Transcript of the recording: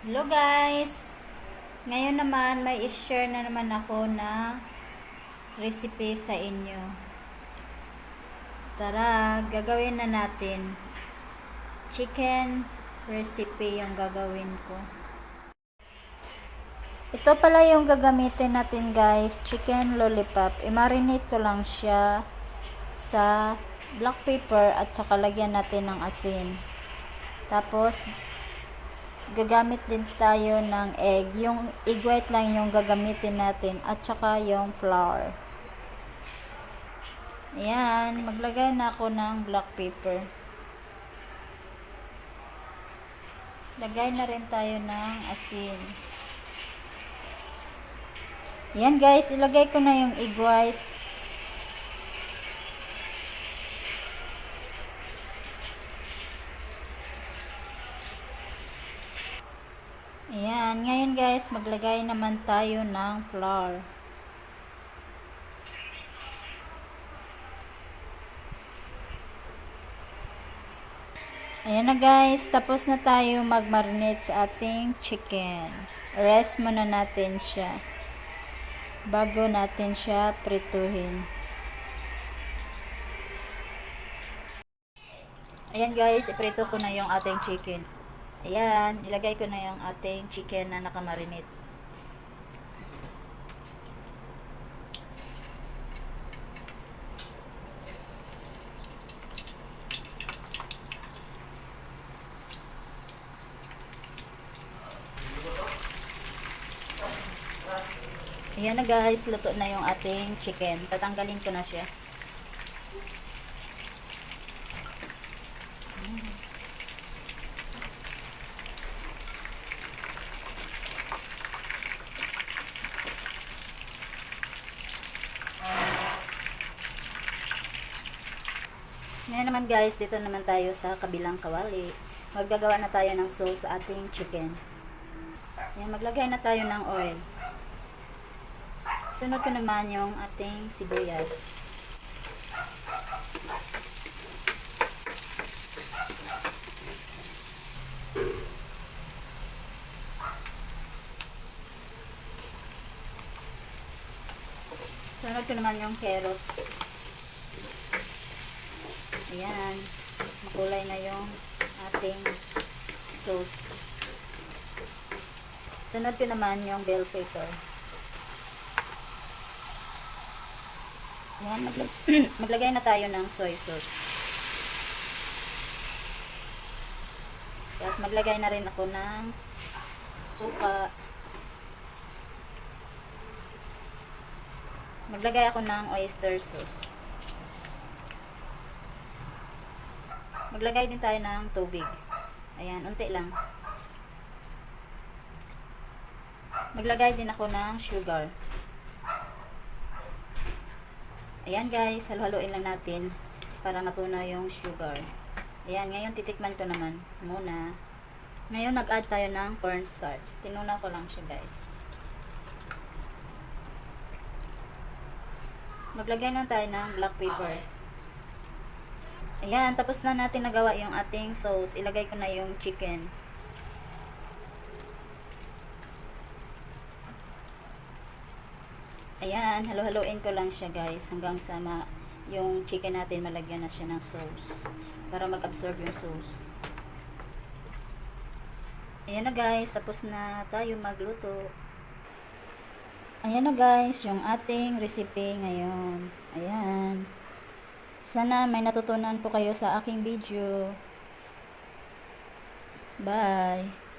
Hello guys! Ngayon naman may i-share na naman ako na recipe sa inyo. Tara, gagawin na natin. Chicken recipe yung gagawin ko. Ito pala yung gagamitin natin guys, chicken lollipop. I-marinate ko lang siya sa black pepper at saka lagyan natin ng asin. Tapos, gagamit din tayo ng egg. Yung egg white lang yung gagamitin natin at saka yung flour. Ayan, maglagay na ako ng black pepper. Lagay na rin tayo ng asin. Ayan guys, ilagay ko na yung egg white. Ayan, ngayon guys, maglagay naman tayo ng flour. Ayan na guys, tapos na tayo mag-marinate sa ating chicken. Rest muna natin siya bago natin siya prituhin. Ayan guys, iprito ko na yung ating chicken. Ayan, ilagay ko na yung ating chicken na nakamarinate. Ayan na guys, luto na yung ating chicken. Tatanggalin ko na siya. Ngayon naman guys, dito naman tayo sa kabilang kawali. Maggagawa na tayo ng sauce sa ating chicken. Ayan, maglagay na tayo ng oil. Sunod ko naman yung ating sibuyas. Sunod ko naman yung carrots. Ayan. Makulay na yung ating sauce. Sunod ko naman yung bell pepper. Ayan, maglag maglagay na tayo ng soy sauce. Tapos maglagay na rin ako ng suka. Maglagay ako ng oyster sauce. Maglagay din tayo ng tubig. Ayan, unti lang. Maglagay din ako ng sugar. Ayan guys, halo-haloin lang natin para matunaw yung sugar. Ayan, ngayon titikman ko naman muna. Ngayon nag-add tayo ng cornstarch. Tinunaw ko lang siya guys. Maglagay na tayo ng black pepper. Ayan, tapos na natin nagawa yung ating sauce. Ilagay ko na yung chicken. Ayan, halo-haloin ko lang siya guys hanggang sa ma yung chicken natin malagyan na siya ng sauce para mag-absorb yung sauce. Ayan na guys, tapos na tayo magluto. Ayan na guys, yung ating recipe ngayon. Ayan. Sana may natutunan po kayo sa aking video. Bye!